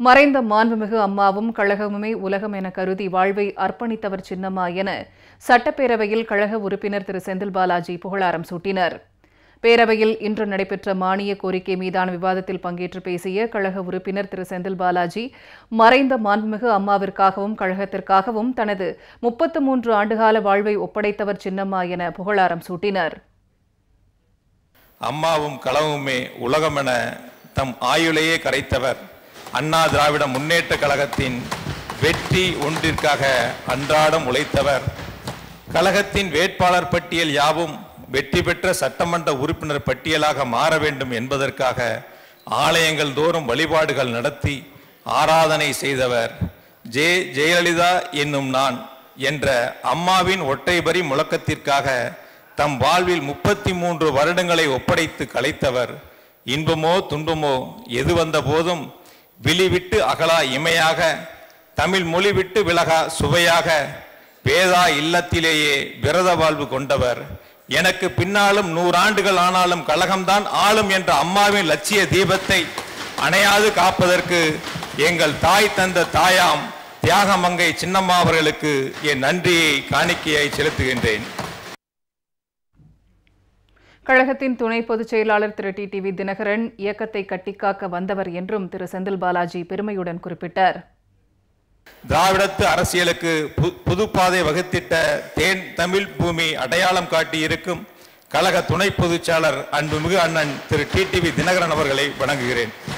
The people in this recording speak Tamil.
மறைந்த மாண்புமிகு அம்மாவும் கழகமுமே உலகம் என கருதி வாழ்வை அர்ப்பணித்தவர் சின்னம்மா என சட்டப்பேரவையில் கழக உறுப்பினர் திரு செந்தில் பாலாஜி புகழாரம் சூட்டினர். பேரவையில் இன்று நடைபெற்ற மானிய கோரிக்கை மீதான விவாதத்தில் பங்கேற்று பேசிய கழக உறுப்பினர் திரு செந்தில் பாலாஜி மறைந்த மாண்புமிகு அம்மாவிற்காகவும் கழகத்திற்காகவும் தனது முப்பத்து மூன்று ஆண்டுகால வாழ்வை ஒப்படைத்தவர் சின்னம்மா என புகழாரம் சூட்டினர். அம்மாவும் களவுமே உலகமென தம் ஆயுளையே கரைத்தவர் அண்ணா திராவிட முன்னேற்ற கழகத்தின் வெற்றி ஒன்றிற்காக அன்றாடம் உழைத்தவர். கழகத்தின் வேட்பாளர் பட்டியல் யாவும் வெற்றி பெற்ற சட்டமன்ற உறுப்பினர் பட்டியலாக மாற வேண்டும் என்பதற்காக ஆலயங்கள் தோறும் வழிபாடுகள் நடத்தி ஆராதனை செய்தவர் ஜே ஜெயலலிதா என்னும் நான் என்ற அம்மாவின் ஒற்றைபரி முழக்கத்திற்காக தம் வாழ்வில் முப்பத்தி மூன்று வருடங்களை ஒப்படைத்து கலைத்தவர். இன்பமோ துன்பமோ எது வந்த போதும் விழிவிட்டு அகலா இமையாக தமிழ் மொழி விட்டு விலகா சுவையாக வேதா இல்லத்திலேயே விரத வாழ்வு கொண்டவர். எனக்கு பின்னாலும் நூறாண்டுகள் ஆனாலும் கழகம்தான் ஆளும் என்ற அம்மாவின் லட்சிய தீபத்தை அணையாது காப்பதற்கு எங்கள் தாய் தந்த தாயாம் தியாகமங்கை சின்னம்மா அவர்களுக்கு என் நன்றியை காணிக்கையை செலுத்துகின்றேன். கழகத்தின் துணை பொதுச் செயலாளர் திரு டி டிவி தினகரன் இயக்கத்தை கட்டிக்காக்க வந்தவர் என்றும் திரு செந்தில் பாலாஜி பெருமையுடன் குறிப்பிட்டார். திராவிடத்து அரசியலுக்கு பு- புதுப்பாதை வகுத்திட்ட தேன் தமிழ் பூமி அடையாளம் காட்டி இருக்கும் கழக துணை பொதுச்சாளர் அன்புமிகு அண்ணன் திரு டிடிவி தினகரன் அவர்களை வணங்குகிறேன்.